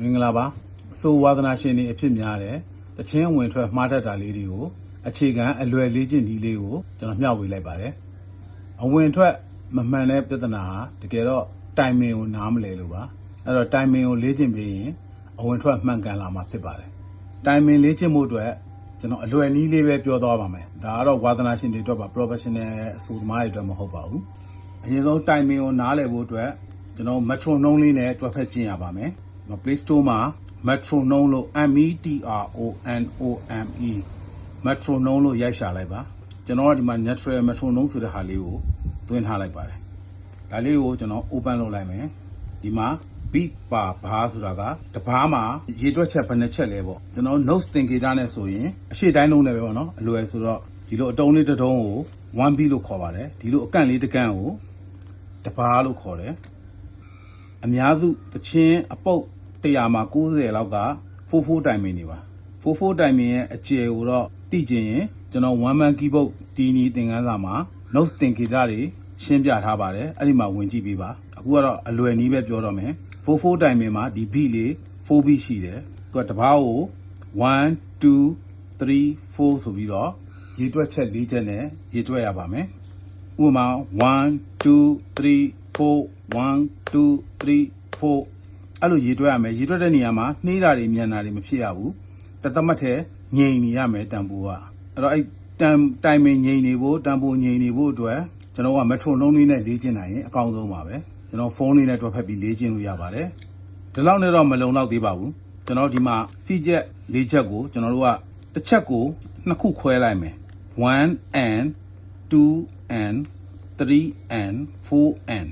မင်္ဂလာပါအဆိုဝါသနာရှင်တွေအဖြစ်များတယ်တချင်းဝင်ထွက်မှားတတ်တာလေးတွေကိုအခြေခံအလွယ်လေးချင်းဒီလေးကိုကျွန်တော်မျှဝေလိုက်ပါတယ်အဝင်ထွက်မမှန်တဲ့ပြဿနာဟာတကယ်တော့တိုင်မင်ကိုနားမလဲလို့ပါအဲ့တော့တိုင်မင်ကိုလေးချင်းပြီးရင်အဝင်ထွက်မှန်ကန်လာမှာဖြစ်ပါတယ်တိုင်မင်လေးချင်းမှုအတွက်ကျွန်တော်အလွယ်နည်းလေးပဲပြောသွားပါမယ်ဒါကတော့ဝါသနာရှင်တွေအတွက်ပါ professional အဆိုသမားတွေအတွက်မဟုတ်ပါဘူးအရင်ဆုံးတိုင်မင်ကိုနားလည်ဖို့အတွက်ကျွန်တော် metronome လေးနဲ့တွက်ဖက်ကျင်ရပါမယ်။ Play Store မှာ metronome လို့ M E T R O N O M E metronome လို့ရိုက်ရှာလိုက်ပါ။ကျွန်တော်ကဒီမှာ natural metronome ဆိုတဲ့ဟာလေးကိုသွင်းထားလိုက်ပါတယ်။ဒါလေးကိုကျွန်တော် open လုပ်လိုက်မယ်။ဒီမှာ beat ပါဘာဆိုတာကတဘာမှာရေတွက်ချက်ဘယ်နှချက်လဲပေါ့ကျွန်တော် notes သင်ကေတာနဲ့ဆိုရင်အရှိတိုင်းလုံးနဲ့ပဲပေါ့နော်အလွယ်ဆိုတော့ဒီလိုအတုံးလေးတစ်တုံးကို one beat လို့ခေါ်ပါတယ်ဒီလိုအကန့်လေးတစ်ကန့်ကိုတပါးလို့ခေါ်တယ်အများစုသချင်းအပုတ် 100မှာ90လောက်က44တိုင်မင်နေပါ44တိုင်မင်ရဲ့အကျယ်ကိုတော့သိကျင်ရင်ကျွန်တော် one man keyboard တီနီသင်ခန်းစာမှာ notes သင်ကေတာတွေရှင်းပြထားပါတယ်အဲ့ဒီမှာဝင်ကြည့်ပေးပါအခုကတော့အလွယ်နည်းပဲပြောတော့မယ်44တိုင်မင်မှာဒီ beat လေး 4 beat ရှိတယ်သူကတပါးကို1 2 3 4ဆိုပြီးတော့ရေတွက်ချက်၄ချက်နဲ့ရေတွက်ရပါမယ်ဥပမာ1 2 3 4 1 2 3 4 အဲ့လိုရေတွက်ရမယ်ရေတွက်တဲ့နေရာမှာနှေးတာတွေမြန်တာတွေမဖြစ်ရဘူးတသမတ်ထဲငြိမ်နေရမယ်တန်ဖိုးကအဲ့တော့အဲ့တန်တိုင်မင်ငြိမ်နေဖို့တန်ဖိုးငြိမ်နေဖို့အတွက်ကျွန်တော်ကမက်ထရိုနိုးလေးနဲ့လေ့ကျင့်နိုင်ရင်အကောင်းဆုံးပါပဲကျွန်တော်ဖုန်းလေးနဲ့တွက်ဖက်ပြီးလေ့ကျင့်လို့ရပါတယ်ဒီလောက်နဲ့တော့မလုံလောက်သေးပါဘူးကျွန်တော်ဒီမှာစီချက်၄ချက်ကိုကျွန်တော်တို့ကတစ်ချက်ကိုနှစ်ခုခွဲလိုက်မယ်1 and 2 and 3n 4n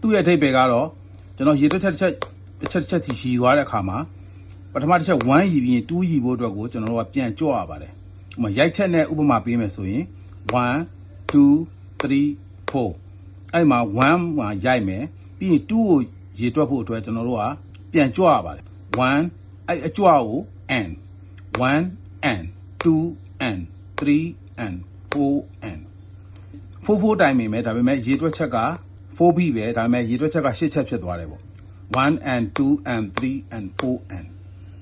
သူ့ရဲ့အထိပ္ပယ်ကတော့ကျွန်တော်ရေတစ်ချက်တစ်ချက် တစ်ချက်တစ်ချက်စီရှည်သွားတဲ့အခါမှာပထမတစ်ချက်1ရီပြီးရင်2ရီဖို့အတွက်ကိုကျွန်တော်တို့ကပြန်ကြော့ရပါတယ်ဥပမာရိုက်ချက်နဲ့ဥပမာပေးမယ်ဆိုရင်1 2 3 4အဲ့မှာ1မှာရိုက်မယ်ပြီးရင်2ကိုရေတွက်ဖို့အတွက်ကျွန်တော်တို့ကပြန်ကြော့ရပါတယ်1အဲ့အကြွကို n 1n 2n 3n 4n 4 4တိုင်မင်ပဲဒါပေမဲ့ရေတွက်ချက်က4 b ပဲဒါပေမဲ့ရေတွက်ချက်က8ချက်ဖြစ်သွားတယ်ပေါ့ 1 and 2 and 3 and 4 and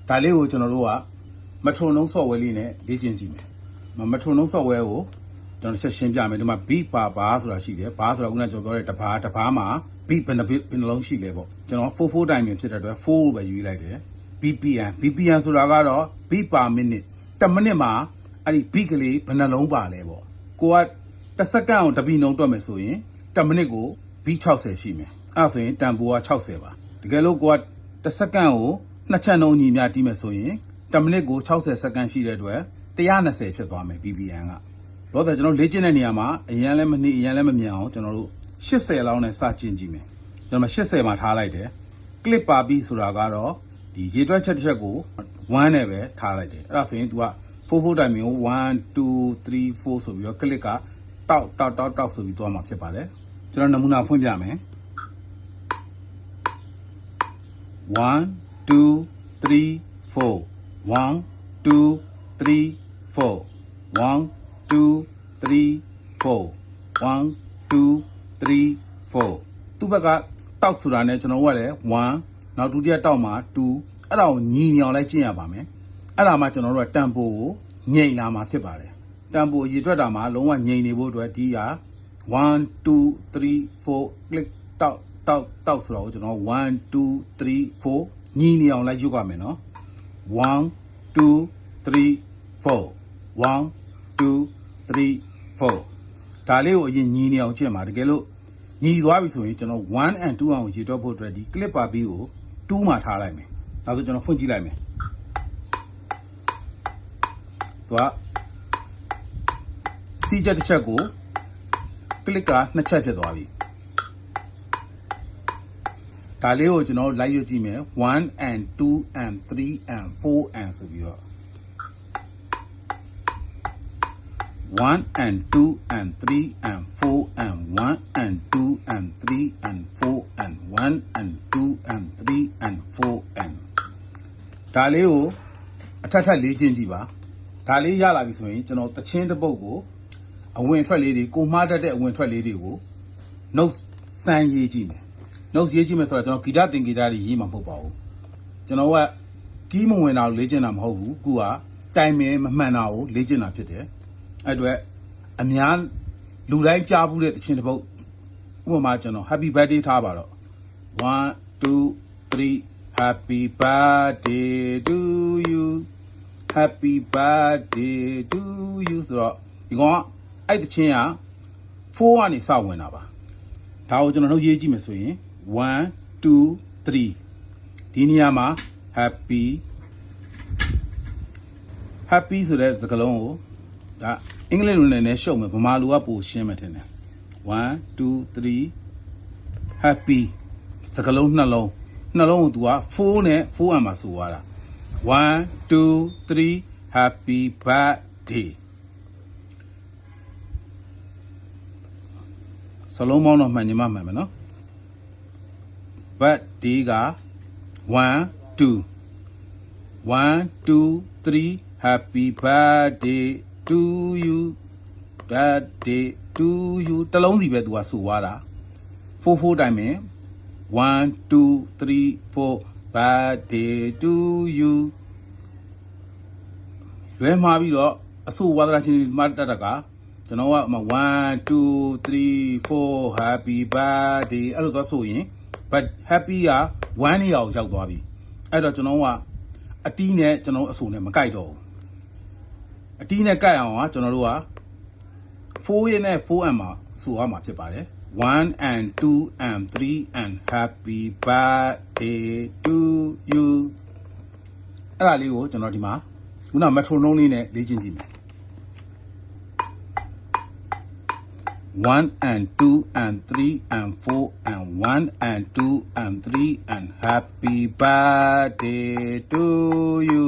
ဒါလေးကိုကျွန်တော်တို့ကမထုံလုံး software လေးနဲ့လေ့ကျင့်ကြည့်မယ်မထုံလုံး software ကိုကျွန်တော်ဆက်ရှင်းပြမယ်ဒီမှာ beat ပါဘာဆိုတာရှိတယ်ဘာဆိုတာခုနကကျွန်တော်ပြောတဲ့တဘာတဘာမှာ beat ဘယ်နှ beat ဘယ်နှလုံးရှိလဲပေါ့ကျွန်တော်4 4တိုင်မင်ဖြစ်တဲ့အတွက်4ပဲယူလိုက်တယ် BPM BPM ဆိုတာကတော့ beat per minute တစ်မိနစ်မှာအဲ့ဒီ beat ကလေးဘယ်နှလုံးပါလဲပေါ့ကိုကတစ်စက္ကန့်အောင်တစ်ပြီးနှုံးတွက်မယ်ဆိုရင်တစ်မိနစ်ကို beat 60ရှိမယ်အဲ့ဒါဆိုရင်တန်ဖိုးက60ပါတ ကယ်လို့ကိုကတစ်စက္ကန့်ကိုနှစ်ချက်နှုံးညီများတီးမယ်ဆိုရင်တစ်မိနစ်ကို60စက္ကန့်ရှိတဲ့အတွက်120ဖြစ်သွားမယ် BPM ကတော့တဲ့ကျွန်တော်လေ့ကျင့်တဲ့နေရာမှာအရင်လည်းမနှိအရင်လည်းမမြန်အောင်ကျွန်တော်တို့80လောက်နဲ့စကျင့်ကြည့်မယ်ကျွန်တော်80မှာထားလိုက်တယ် clip ပါပြီဆိုတာကတော့ဒီရေတွက်ချက်တစ်ချက်ကို1နဲ့ပဲထားလိုက်တယ်အဲ့ဒါဆိုရင် तू က44တိုင်မျိုး1 2 3 4ဆိုပြီးတော့ clip ကတောက်တောက်တောက်တောက်ဆိုပြီးသွားမှာဖြစ်ပါတယ်ကျွန်တော်နမူနာဖွင့်ပြမယ် 1 2 3 4 1 2 3 4 1 2 3 4 1 2 3 4သူ့ဘက်ကတောက်ဆိုတာနဲ့ကျွန်တော်ကလည်း1နောက်ဒုတိယတောက်မှာ2အဲ့ဒါကိုညီညောင်လိုက်ကျင့်ရပါမယ်အဲ့ဒါမှကျွန်တော်တို့ကတန်ဖိုးကိုငြိမ်လာမှာဖြစ်ပါတယ်တန်ဖိုးရေတွက်တာမှာလုံးဝငြိမ်နေဖို့အတွက်ဒီက1 2 3 4 click တောက် တောက်တောက်ဆိုတော့ကျွန်တော်1 2 3 4ညီနေအောင်လိုက်ရုပ်ရမယ်နော်1 2 3 4 1 2 3 4ဒါလေးကိုအရင်ညီနေအောင်ကျင့်ပါတကယ်လို့ညီသွားပြီဆိုရင်ကျွန်တော်1 and 2အောင်ရေတွက်ဖို့အတွက်ဒီ clip ပါပြီးကို2မှာထားလိုက်မယ်ဒါဆိုကျွန်တော်ဖွင့်ကြည့်လိုက်မယ်သူကစီချက်တစ်ချက်ကို click ကနှစ်ချက်ဖြစ်သွားပြီ ဒါလေးကိုကျွန်တော်လိုက်ရွတ်ကြည့်မယ်1 and 2 and 3 and 4 and ဆိုပြီးတော့1 and 2 and 3 and 4 and 1 and 2 and 3 and 4 and 1 and 2 and 3 and 4 and ဒါလေးကိုအထက်ထပ်လေးချင်းကြည့်ပါဒါလေးရလာပြီဆိုရင်ကျွန်တော်တချင်းတစ်ပုတ်ကိုအဝင်ထွက်လေးတွေကိုမှားတတ်တဲ့အဝင်ထွက်လေးတွေကို notes စမ်းရေးကြည့်မယ် notes ရေးကြည့်မယ်ဆိုတော့ကျွန်တော်ဂီတသင်ဂီတတွေရေးမှာမဟုတ်ပါဘူးကျွန်တော်ကကီးမဝင်တာကိုလေ့ကျင့်တာမဟုတ်ဘူးအခုကတိုင်မင်မမှန်တာကိုလေ့ကျင့်တာဖြစ်တယ်အဲ့အတွက်အများလူတိုင်းကြားဘူးတဲ့တခြင်းတစ်ပုတ်ဥပမာကျွန်တော် happy birthday ထားပါတော့1 2 3 happy birthday to you happy birthday to you ဆိုတော့ဒီကောင်ကအဲ့တခြင်းက4ကနေစဝင်တာပါဒါကိုကျွန်တော်တို့ရေးကြည့်မယ်ဆိုရင် 1 2 3ဒီနေရာမှာ happy happy ဆိုတဲ့စကားလုံးကိုဒါအင်္ဂလိပ်လိုနဲ့လည်းရှုပ်မယ်ဗမာလိုကပိုရှင်းမယ်ထင်တယ်1 2 3 happy စကားလုံးနှလုံးနှလုံးကို तू က4နဲ့4အမှာဆိုသွားတာ1 2 3 happy birthday စလုံးပေါင်းတော့မှန်ညီမမှန်မယ်နော် birthday က1 2 1 2 3 happy birthday to you birthday to you တလုံးစီပဲ तू ကဆိုသွားတာ4 4တိုင်းမယ်1 2 3 4 birthday to you ရွဲမှာပြီးတော့အဆိုဝါဒနာချင်းမတ်တတ်တကကျွန်တော်က1 2 3 4 happy birthday အဲ့လိုသွားဆိုရင် but happy က1နေရာကိုရောက်သွားပြီအဲ့တော့ကျွန်တော်ကအတီးနဲ့ကျွန်တော်အဆိုနဲ့မကိုက်တော့ဘူးအတီးနဲ့ကိုက်အောင်ကကျွန်တော်တို့က4ရဲ့နဲ့ 4m မှာဆိုရမှာဖြစ်ပါတယ် 1 and 2 and 3 and happy birthday to you အဲ့ဒါလေးကိုကျွန်တော်ဒီမှာခုနမက်ထရိုနိုးလေးနဲ့လေ့ကျင့်ကြည့်မယ် 1 and 2 and 3 and 4 and 1 and 2 and 3 and happy birthday to you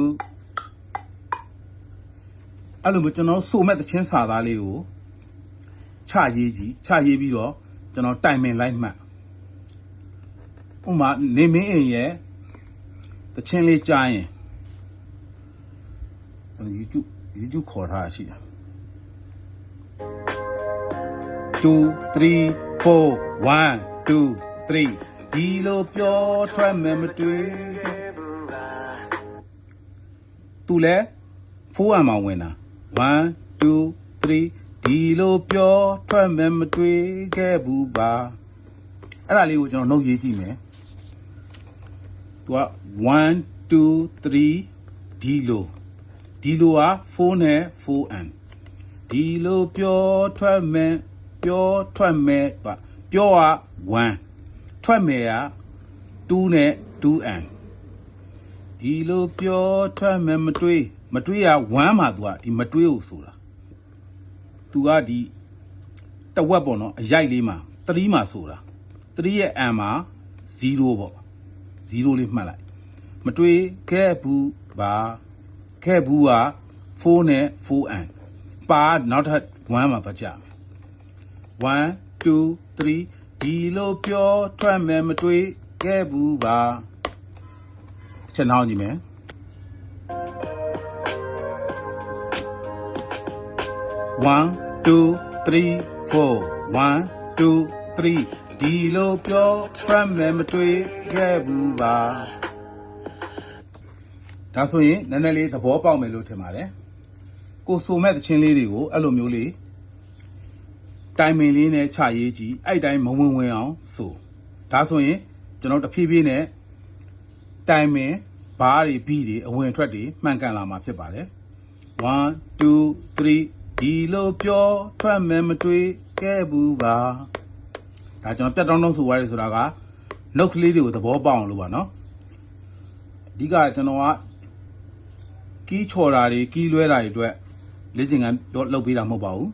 အဲ့လိုမျိုးကျွန်တော်ဆိုမဲ့တခြင်းစာသားလေးကိုချရေးကြည့်ချရေးပြီးတော့ကျွန်တော်တိုင်ပင်လိုက်မှတ်ဥပမာနေမင်းအိမ်ရဲ့တခြင်းလေးကြားရင်ကျွန်တော် YouTube YouTube ခေါ်ထားတာရှိတယ် 2 3 4 1 2 3ဒီလိုပြောထွက်မယ်မတွေ့သူလဲ4အမှာဝင်တာ1 2 3ဒီလိုပြောထွက်မယ်မတွေ့ခဲ့ဘူးပါအဲ့ဒါလေးကိုကျွန်တော်နှုတ်ရေးကြည့်မယ်သူက1 2 3ဒီလိုဒီလိုက4နဲ့ 4n ဒီလိုပြောထွက်မယ် ပြောထွက်မယ်ပါပြောက1ထွက်မယ်က2နဲ့ 2n ဒီလိုပြောထွက်မယ်မတွေးမတွေးက1မှာ तू ကဒီမတွေးကိုဆိုတာ तू ကဒီတဝက်ပေါ့နော်အရိုက်လေးမှာ3မှာဆိုတာ3ရဲ့ n မှာ0ပေါ့0လေးမှတ်လိုက်မတွေးခဲ့ဘူးပါခဲ့ဘူးက4နဲ့ 4n ပါနောက်ထပ်1မှာသွားကြမယ် 1 2 3ဒီလိုပြောထွက်မယ်မတွေးခဲ့ဘူးပါတစ်ချက်နောက်ကြည့်မယ်1 2 3 4 1 2 3ဒီလိုပြောထွက်မယ်မတွေးခဲ့ဘူးပါဒါဆိုရင်နည်းနည်းလေးသဘောပေါက်မယ်လို့ထင်ပါတယ်ကိုဆိုမဲ့တခြင်းလေးတွေကိုအဲ့လိုမျိုးလေး တိုင်ပင်လေးနဲ့ခြရေးကြည့်အဲ့တိုင်းမဝင်ဝင်အောင်ဆိုဒါဆိုရင်ကျွန်တော်တဖြည်းဖြည်းနဲ့တိုင်ပင်ဘားတွေဘီတွေအဝင်ထွက်တွေမှန်ကန်လာမှာဖြစ်ပါတယ်1 2 3ဒီလိုပြောထွက်မယ်မတွေးခဲ့ဘူးပါဒါကျွန်တော်ပြတ်တောင်းတောင်းဆိုရတယ်ဆိုတာကနှုတ်ကလေးတွေကိုသဘောပေါက်အောင်လို့ပါနော်အဓိကကျွန်တော်ကကီးချော်တာတွေကီးလွဲတာတွေအတွက်လေ့ကျင့်ခန်းလုပ်ပေးတာမဟုတ်ပါဘူး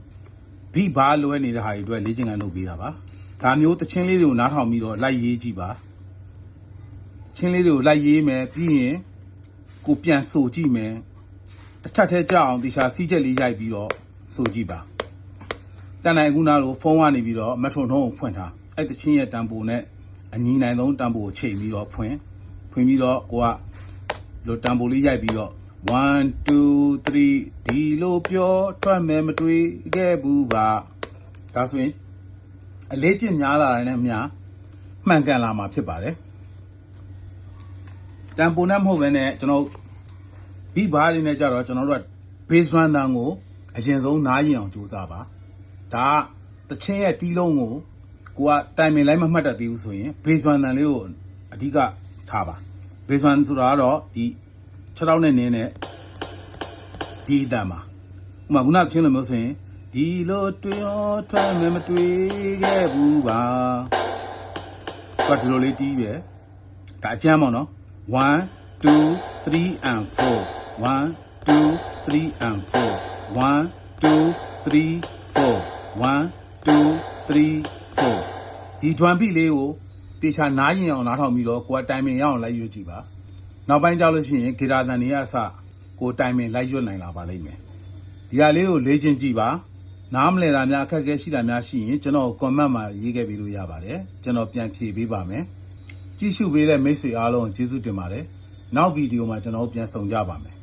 ဘိဘာလွဲနေတဲ့ဟာတွေအတွက်လေ့ကျင့်ခန်းလုပ်ပေးတာပါဒါမျိုးတချင်းလေးတွေကိုနားထောင်ပြီးတော့လိုက်ရေးကြည့်ပါတချင်းလေးတွေကိုလိုက်ရေးမယ်ပြီးရင်ကိုပြန်ဆိုကြည့်မယ်တစ်ထပ်သေးကြအောင်တေချာစီးချက်လေးရိုက်ပြီးတော့ဆိုကြည့်ပါတန်နိုင်ခုနာလို့ဖုန်းကနေပြီးတော့မက်ထရိုနှုံးကိုဖွင့်ထားအဲ့တချင်းရဲ့တန်ပိုနဲ့အညီနိုင်ဆုံးတန်ပိုကိုချိန်ပြီးတော့ဖွင့်ဖွင့်ပြီးတော့ကိုကလိုတန်ပိုလေးရိုက်ပြီးတော့ 1 2 3ဒီလိုပြောထွက်မယ်မတွေးခဲ့ဘူးပါဒါဆိုရင်အလေးကျင့်များလာတဲ့နဲ့အများမှန်ကန်လာမှာဖြစ်ပါတယ်တန်ပိုနဲ့မဟုတ်ဘဲနဲ့ကျွန်တော်ဘီဘားတွေနဲ့ကြတော့ကျွန်တော်တို့က base run တန်ကိုအရင်ဆုံးနားရင်အောင်ကြိုးစားပါဒါကတချင်းရဲ့တီးလုံးကိုကိုကတိုင်ပင်လိုက်မမှတ်တတ်သေးဘူးဆိုရင် base run တန်လေးကိုအဓိကထားပါ base run ဆိုတာကတော့ဒီ 6တောက်နဲ့နင်းတဲ့ဒီအတန်ပါဥပမာခုနကချင်းလိုမျိုးဆိုရင်ဒီလိုတွေ့ရောထွက်မယ်မတွေ့ခဲ့ဘူးပါကဒီလိုလေးတီးပဲဒါအကျမ်းပေါ့နော်1 2 3 and 4 1 2 3 and 4 1 2 3 4 1 2 3 4ဒီ drum beat လေးကိုတေချာနားရင်အောင်နားထောင်ပြီးတော့ကိုယ်ကတိုင်ပင်ရအောင်လိုက်ရွတ်ကြည့်ပါ နောက်ပိုင်းကြောက်လို့ရှိရင်ဂီတာတန်တွေကအစကိုယ်တိုင်ပင်လိုက်ရွတ်နိုင်လာပါလိမ့်မယ်ဒီဟာလေးကိုလေ့ကျင့်ကြည့်ပါနားမလည်တာများအခက်အခဲရှိတာများရှိရင်ကျွန်တော် comment မှာရေးခဲ့ပေးလို့ရပါတယ်ကျွန်တော်ပြန်ဖြေပေးပါမယ်ကြည့်ရှုပေးတဲ့မိတ်ဆွေအားလုံးကိုကျေးဇူးတင်ပါတယ်နောက်ဗီဒီယိုမှာကျွန်တော်တို့ပြန်ဆောင်ကြပါမယ်